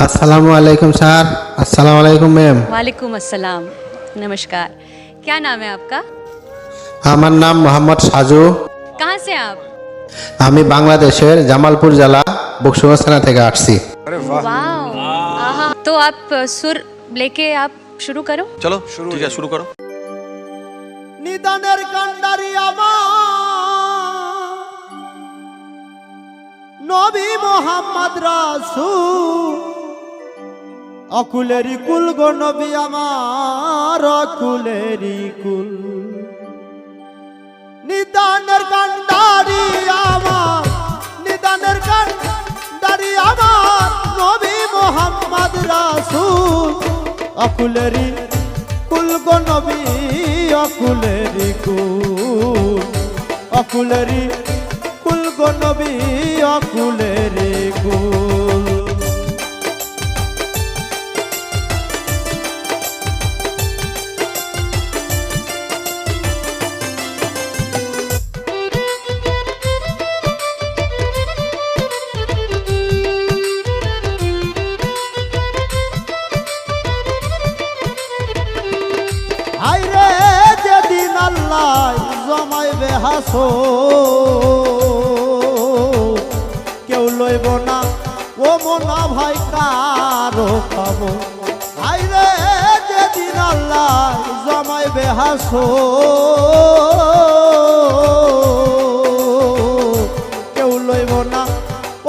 আসসালামু আলাইকুম স্যার আসসালামু আলাইকুম ম্যাম वालेकुम अस्सलाम नमस्कार क्या नाम है आपका আমার নাম মোহাম্মদ সাজু कहाँ से हैं आप আমি বাংলাদেশের জামালপুর জেলা বকশুগঞ্জ থানা থেকে আসছি वाह आहा तो आप अ, सुर लेके आप शुरू करो চলো ঠিক আছে শুরু করো নিদানের কান্ডারি আমার নবী মোহাম্মদ রাসূল অকুলেরি কুল গো নবী আমার অকুলেরি কুল। নিদানের কান্ডারি আমার, নিদানের কান্ডারি আমার নবী মোহাম্মদ রাসূল। অকুলেরি কুল গো নবী অকুলেরি কুল। অকুলেরি কুল গো নবী অকুলেরি হাইরে যেদিন আল্লাহ জমাইবে হাসো কেউ লইব না। ও মনা ভাই, কারও খাব হাইরে যেদিন আল্লাহ জমাইবে হাসো কেউ লইব না।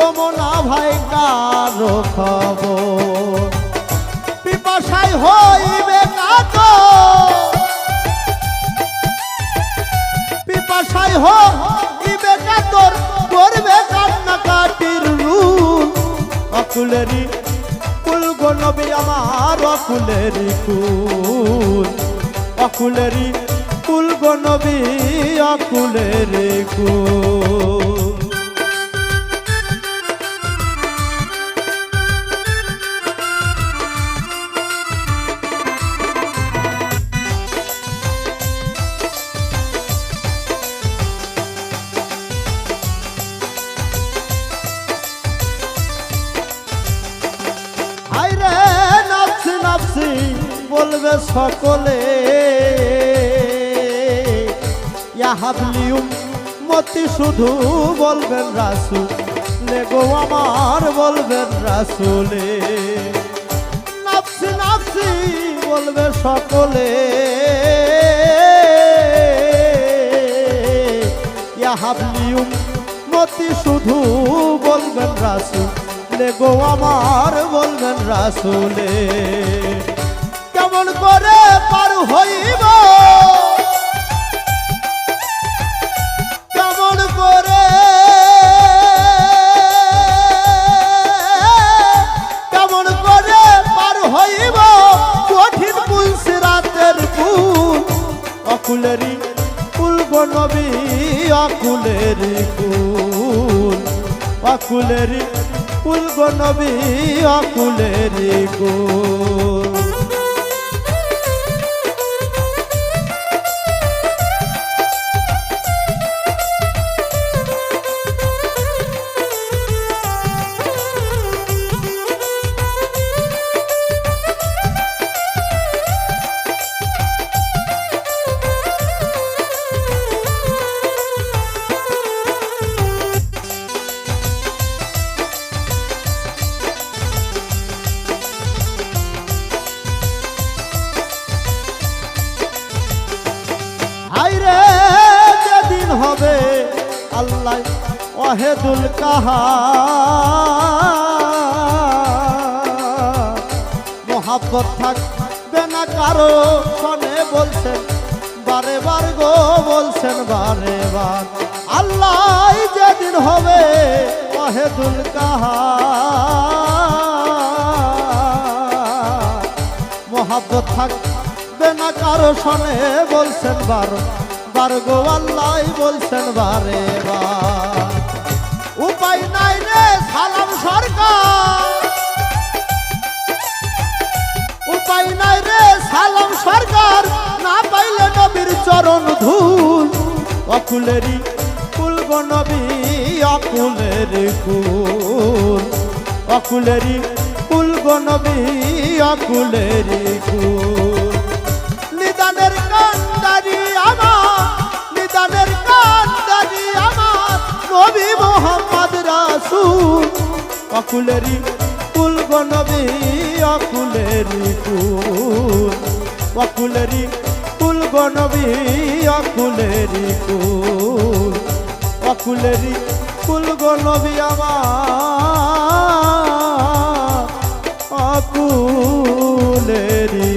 ও মনা ভাই, কারও খবর পিপাসায় হইবে কাতো পিপাসায় হইবে তোর করবে কান্না কাটির রুল অকুলেরি কুল গো আমার অকুলেরি কুল অকুলেরি কুল গো অকুলেরি কুল বলবে সকলে ইয়াহাবলিউম মতি শুধু বলবেন রাসুল লেগো আমার বলবেন রাসুলে। নাফসি নাফসি, বলবে সকলে ইয়াহাবলিউম মতি শুধু বলবেন রাসুল লেগো আমার বলবেন রাসুলে। কেমন করে পার হইব। কেমন করে? কেমন করে পার হইব? কঠিন পুলস রাতের ফুল অকুলেরি ফুল নবী অকুলেরি কুল। অকুলেরি ফুল নবী অকুলেরি কুল। আল্লাহ, ওয়াহেদুল কাহা মোহাব্বত থাকবে না কারও শোনে বলছেন, বারে বার গো বলছেন, বারে বার। আল্লাহ যেদিন হবে, ওয়াহেদুল কাহা মোহাব্বত থাকবে না কারও শোনে বলছেন, বারো বার গো আল্লাহ বলছেন, বারে উপায় নাই রে সালাম সরকার। উপায় নাই রে সালাম সরকার, না পাইলে নবীর চরণ ধুল। অকুলেরি কুল গো নবী, অকুলেরি কুল। অকুলেরি কুল গনবী অকুলেরি কুল। অকুলেরি কুল গনবী অকুলেরি কুল অকুলেরি কুল গনবী অকুলেরি কুল অকুলেরি কুল গনবী আমার অকুলেরি